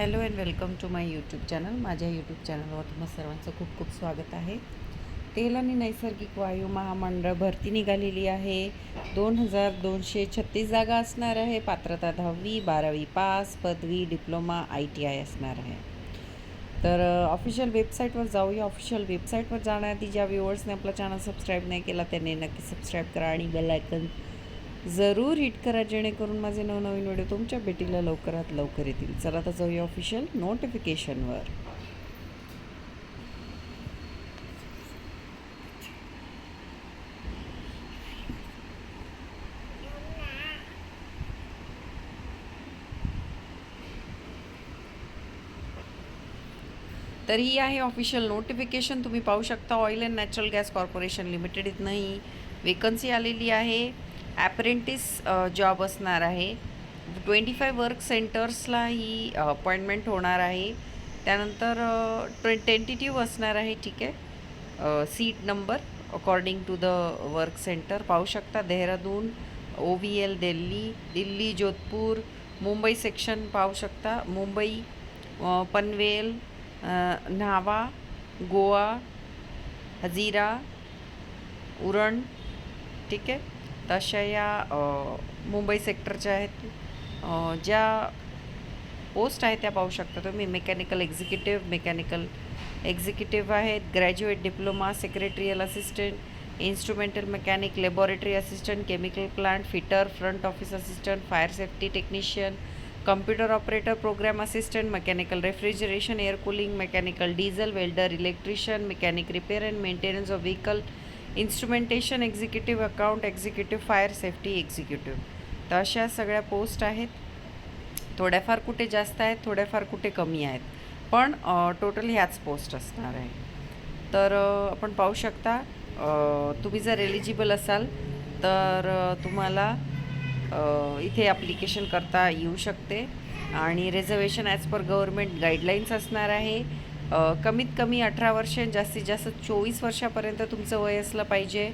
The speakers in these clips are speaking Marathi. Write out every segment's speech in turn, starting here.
Hello and welcome to my YouTube channel. माझ्या यूट्यूब चॅनलवर तुम्हा सर्वांचं खूप खूप स्वागत आहे. तेल आणि नैसर्गिक वायू महामंडळ भरती निघालेली आहे. दोन हजार दोनशे छत्तीस जागा असणार आहे. पात्रता दहावी बारावी पास पदवी डिप्लोमा आय टी आय असणार आहे. तर ऑफिशियल वेबसाईटवर जाऊया. ऑफिशियल वेबसाईटवर जाण्याआधी ज्या व्ह्युअर्सने आपला चॅनल सबस्क्राईब नाही केला त्यांनी नक्की सबस्क्राईब करा आणि बेल आयकन जरूर हिट करा जेणेकरून माझे नवनवीन व्हिडिओ तुमच्या भेटीला लवकरात लवकर येतील. चला तर जाऊया ऑफिशियल नोटिफिकेशनवर तर ही आहे ऑफिशियल नोटिफिकेशन तुम्ही पाहू शकता oil and natural gas corporation limited नाही वेकन्सी आलेली आहे. ॲप्रेंटिस जॉब असणार आहे. ट्वेंटी फाय वर्क सेंटर्सला ही अपॉइंटमेंट होणार आहे. त्यानंतर ट्वे टेंटेटिव्ह असणार आहे ठीक आहे. Seat number according to the work centre पाहू शकता Dehradun O V L Delhi Delhi Jodhpur Mumbai section पाहू शकता. मुंबई पनवेल न्हावा गोवा हजीरा उरण ठीक आहे. तशा या मुंबई सेक्टरच्या आहेत ज्या पोस्ट आहेत त्या पाहू शकता तुम्ही. मेकॅनिकल एक्झिक्युटिव्ह मेकॅनिकल एक्झिक्युटिव्ह आहेत graduate diploma secretarial assistant instrumental mechanic laboratory assistant chemical plant fitter front office assistant fire safety technician computer operator programme assistant mechanical refrigeration air cooling mechanical diesel welder electrician mechanic repair and maintenance of vehicle instrumentation executive account executive fire safety executive. तर अशा सगळ्या पोस्ट आहेत. थोड्याफार कुठे जास्त आहेत थोड्याफार कुठे कमी आहेत. पण टोटल ह्याच पोस्ट असणार आहे. तर आपण पाहू शकता तुम्ही जर एलिजिबल असाल तर तुम्हाला इथे ॲप्लिकेशन करता येऊ शकते. आणि reservation as per government guidelines असणार आहे. कमीत कमी अठरा वर्ष जास्तीत जास्त चोवीस वर्षापर्यंत तुमचं वय असलं पाहिजे.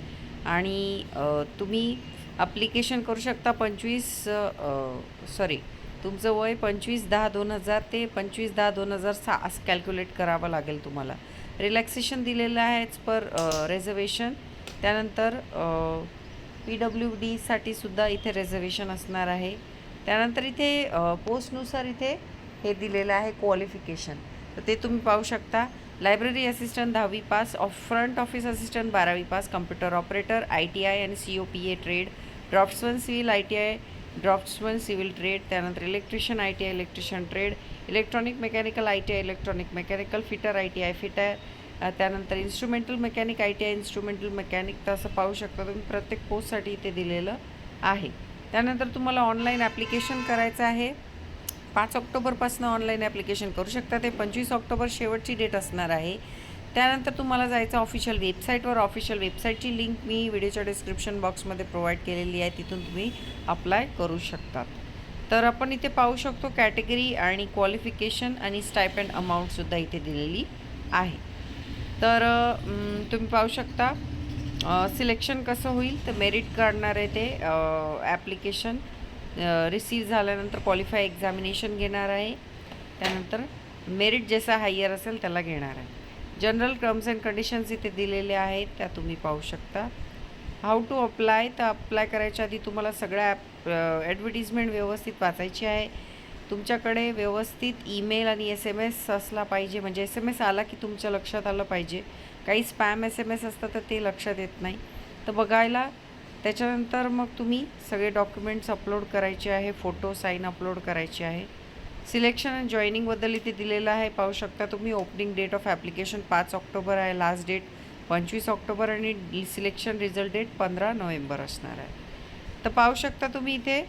आणि तुम्ही अप्लिकेशन करू शकता पंचवीस सॉरी तुमचं वय पंचवीस दहा दोन हजार ते पंचवीस दहा दोन हजार सहा असं कॅल्क्युलेट करावं लागेल तुम्हाला. रिलॅक्सेशन दिलेलं आहे पर रेझर्वेशन त्यानंतर पी डब्ल्यू डीसाठी सुद्धा इथे रेझर्वेशन असणार आहे. त्यानंतर इथे पोस्टनुसार इथे हे दिलेलं आहे क्वालिफिकेशन तर ते तुम्ही पाहू शकता. लायब्ररी असिस्टंट दहावी pass of front office assistant बारावी pass computer operator I T I आणि C O P A trade draughtsman civil I T I draughtsman civil trade त्यानंतर electrician I T I electrician trade electronic mechanical I T I electronic mechanical fitter I T I fitter त्यानंतर instrumental mechanic I T I instrumental mechanic तर असं पाहू शकता तुम्ही प्रत्येक पोस्टसाठी इथे दिलेलं आहे. त्यानंतर तुम्हाला ऑनलाईन ॲप्लिकेशन करायचं आहे. पाच ऑक्टोबरपासून ऑनलाईन ॲप्लिकेशन करू शकता. ते पंचवीस ऑक्टोबर शेवटची डेट असणार आहे. त्यानंतर तुम्हाला जायचं ऑफिशियल वेबसाईटवर ऑफिशियल वेबसाईटची लिंक मी व्हिडिओच्या डिस्क्रिप्शन बॉक्समध्ये प्रोव्हाइड केलेली आहे. तिथून तुम्ही अप्लाय करू शकतात. तर आपण इथे पाहू शकतो कॅटेगरी आणि क्वालिफिकेशन आणि स्टायपेंड अमाऊंटसुद्धा इथे दिलेली आहे. तर तुम्ही पाहू शकता सिलेक्शन कसं होईल? तर मेरिट काढणार आहे ते ॲप्लिकेशन रिसीव झाल्यानंतर क्वालिफाय एक्झामिनेशन घेणार आहे. त्यानंतर मेरिट जसा हायर असेल त्याला घेणार आहे. जनरल टर्म्स अँड कंडिशन्स इथे दिलेले आहेत त्या तुम्ही पाहू शकता. हाऊ टू अप्लाय तर अप्लाय करायच्या आधी तुम्हाला सगळ्या ॲप ॲडव्हर्टिजमेंट व्यवस्थित वाचायची आहे. तुमच्याकडे व्यवस्थित ईमेल आणि एस एम एस असला पाहिजे. म्हणजे एस एम एस आला की तुमच्या लक्षात आलं पाहिजे. काही स्पॅम एस एम एस असतात तर ते लक्षात येत नाही. तर बघायला त्याच्यानंतर मग तुम्ही सगळे डॉक्युमेंट्स अपलोड करायचे आहे फोटो साईन अपलोड करायचे आहे. सिलेक्शन अँड जॉईनिंगबद्दल इथे दिलेलं आहे. पाहू शकता तुम्ही ओपनिंग डेट ऑफ ॲप्लिकेशन पाच ऑक्टोबर आहे लास्ट डेट पंचवीस ऑक्टोबर आणि सिलेक्शन रिझल्ट डेट पंधरा नोव्हेंबर असणार आहे. तर पाहू शकता तुम्ही इथे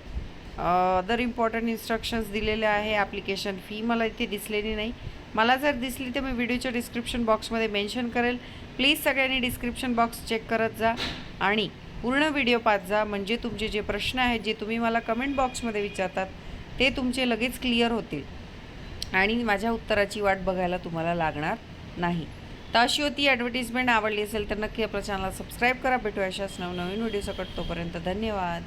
अदर इम्पॉर्टंट इन्स्ट्रक्शन्स दिलेले आहे. ॲप्लिकेशन फी मला इथे दिसलेली नाही. मला जर दिसली तर मी व्हिडिओच्या डिस्क्रिप्शन बॉक्समध्ये मेन्शन करेल. प्लीज सगळ्यांनी डिस्क्रिप्शन बॉक्स चेक करत जा. आणि पूर्ण व्हिडिओ पाहत जा म्हणजे तुमचे जे प्रश्न आहेत जे तुम्ही मला कमेंट बॉक्समध्ये विचारतात ते तुमचे लगेच क्लिअर होतील. आणि माझ्या उत्तराची वाट बघायला तुम्हाला लागणार नाही. तर अशी होती ॲडव्हर्टिजमेंट आवडली असेल तर नक्की आपल्या चॅनलला सबस्क्राईब करा. भेटू अशाच नवनवीन व्हिडिओ सकट तोपर्यंत धन्यवाद.